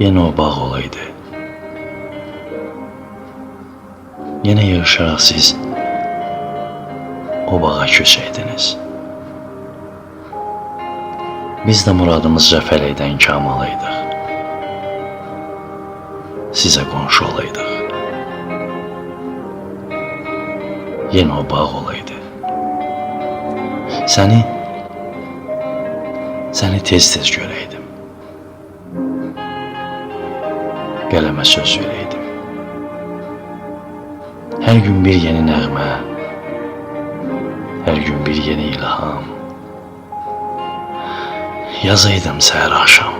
Yine o bağ olaydı. Yine yığışarak siz o bağa köçəydiniz. Biz də muradımızca fələkdən kamalıydıq. Sizə qonşu olaydıq. Yenə o bağ olaydı. Səni səni tez-tez görəydim. Qələmə söz verəydim. Hər gün bir yeni nəğmə, hər gün bir yeni ilham. Yazaydım səhər axşam.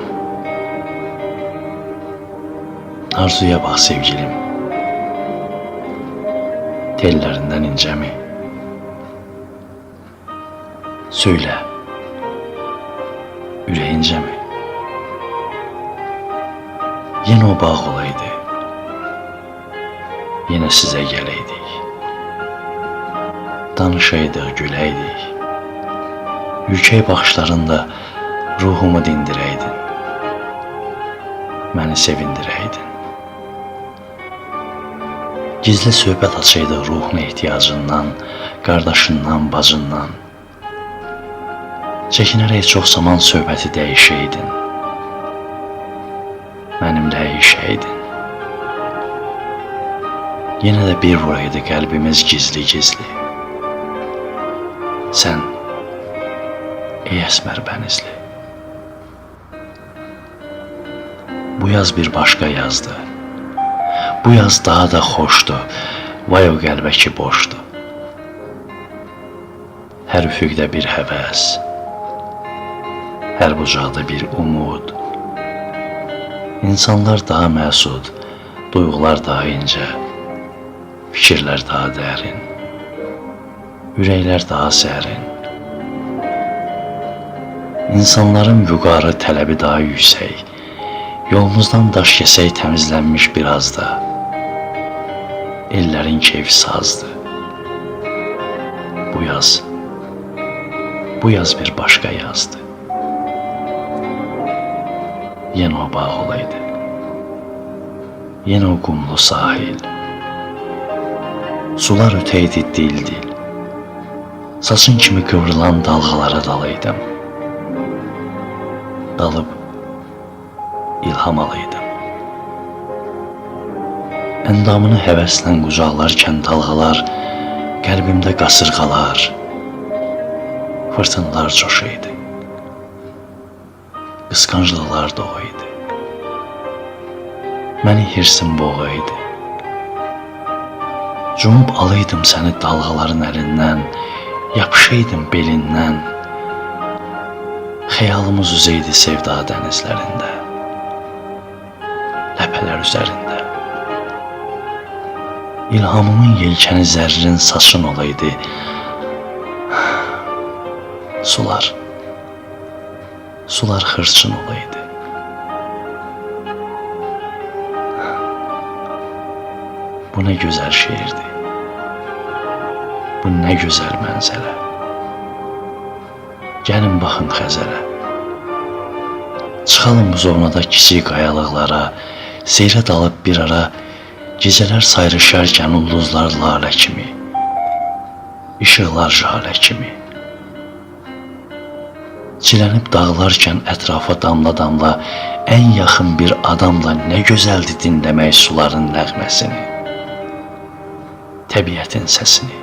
Arzuya bax sevgilim. Tellərindən incəmi? Söylə. Ürəyincəmi? Yenə o bağ olaydı. Yenə sizə gələydik. Danışaydıq, güləydik. Ürkək baxışlarında ruhumu dindirəydin. Məni sevindirəydin. Gizli söhbət açaydıq ruhun ehtiyacından, qardaşından, bacından. Çəkinərək çox zaman söhbəti dəyişəydin. Mənimlə əyişəydin. Yenə də bir vuraydı qəlbimiz gizli-gizli. Sən ey əsmər bənizli. Bu yaz bir başqa yazdı. Bu yaz daha da xoşdur. Vay o qəlbə ki boşdur. Hər üfüqdə bir həvəs. Hər bucaqda bir umud. İnsanlar daha məsud, duyğular daha incə, fikirlər daha dərin, ürəklər daha sərin. İnsanların vüqarı tələbi daha yüksək. Yolumuzdan daş kəsək təmizlənmiş biraz da. Ellərin keyfi sazdı. Bu yaz, bu yaz bir başqa yazdı. Yenə o bağ olaydı. Yenə o qumlu sahil. Sular ötəydi dil-dil. Saçın kimi qıvrılan dalğalara dalaydım. Dalıb ilham alaydım. Əndamını həvəslə qucaqlarkən dalğalar qəlbimdə qasırğalar, fırtınalar coşuydu. Qısqanclıqlar doğuydu. Məni hirsim boğaydı. Cumub alaydım səni dalğaların əlindən, yapışaydım belindən. Xəyalımız üzeydi sevda dənizlərində ləpələr üzərində. İlhamımın yelkəni zərrin saçın olaydı. Sular, sular xırçın olaydı. Bu nə gözəl şeirdi. Bu nə gözəl mənzərə. Gəlin baxın Xəzərə. Çıxalım bu zonada kiçik qayalıqlara, Seyrə dalıb bir ara gecələr sayrışarkən ulduzlar lalə kimi, işıqlar jalə kimi. Çilənib dağlarkən ətrafa damla-damla ən yaxın bir adamla nə gözəldir dinləmək suların nəğməsini, təbiətin səsini.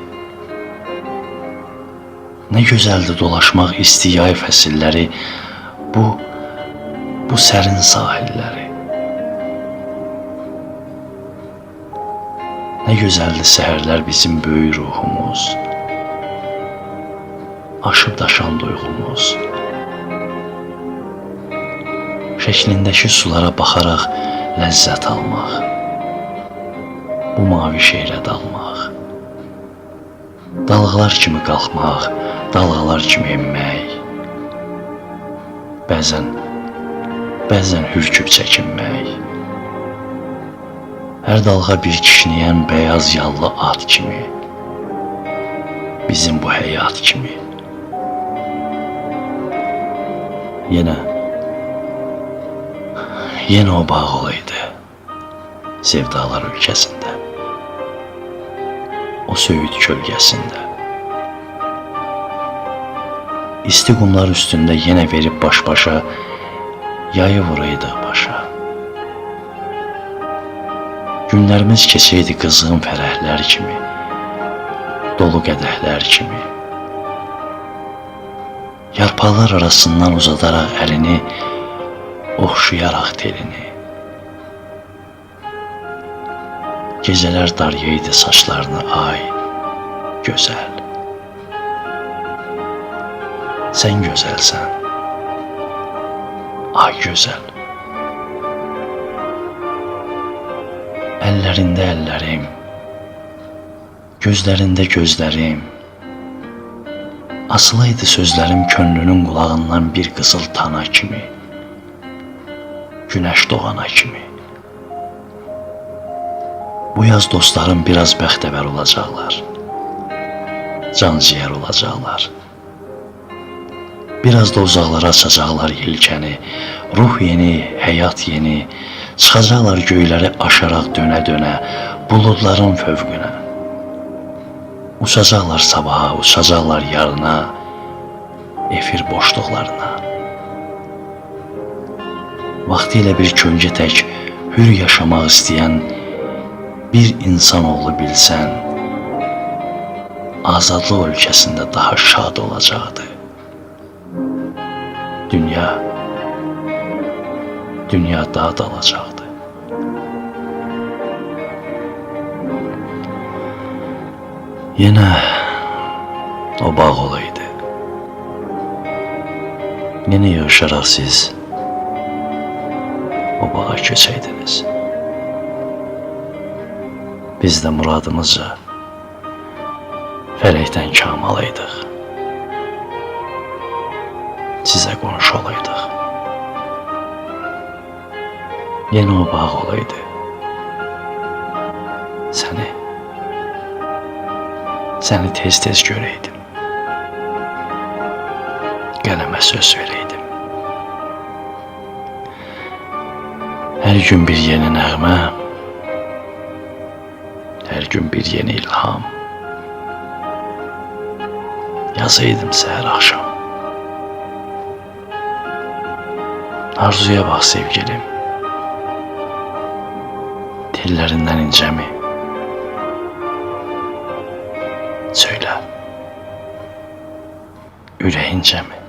Nə gözəldir dolaşmaq isti yay fəsilləri, bu bu sərin sahilləri. Nə gözəldir səhərlər bizim böyük ruhumuz. Aşıb daşan duyğumuz. Şəklindəki sulara baxaraq ləzzət almaq. Bu mavi şeirə dalmaq. Dalğalar kimi qalxmaq, dalğalar kimi enmək. Bəzən bəzən hürküb çəkinmək. Hər dalğa bir kişniyən bəyaz yallı at kimi. Bizim bu həyat kimi. Yenə Yine o bağ olaydı. Sevdalar ülkesinde. O söğüt kölgesinde. İsti qumlar üstündə yenə verib baş-başa yayı vuraydı başa. Günlərimiz keçəydi qızğın fərəhlər kimi, dolu qədəhlər kimi. Yarpaqlar arasından uzadaraq əlini, oxşayaraq telini. Gecələr daryaydı saçlarını ay, gözəl. Sən gözəlsən. Ay gözəl. Əllərində əllərim, gözlərində gözlərim. Asılaydı sözlərim könlünün qulağından bir qızıl tana kimi, günəş doğana kimi. Bu yaz dostlarım biraz bəxtəvər olacaqlar. Canciyər olacaqlar. Biraz da uzaqlara açacaqlar yelkəni. Ruh yeni, həyat yeni. Çıxacaqlar göyləri aşaraq dönə-dönə buludların fövqünə. Uçacaqlar sabaha, uçacaqlar yarına, efir boşluqlarına. Vaxtilə bir köngə tək hür yaşamaq istəyən bir insanoğlu bilsən, azadlıq ölkəsində daha şad olacaqdı. Dünya, dünya daha da alacaqdı. Yenə o bağ olaydı. Yenə yığışaraq siz o bağa köçəydiniz. Biz də muradımızca fələkdən kamalaydıq. Sizə qonşu olaydıq. Yenə o bağ olaydı. Səni səni tez-tez görəydim. Qələmə söz verəydim. Hər gün bir yeni nəğmə, hər gün bir yeni ilham. Yazaydım səhər axşam. Arzuya bax sevgilim. Tellərindən incəmi? Söylə. Ürəyincəmi?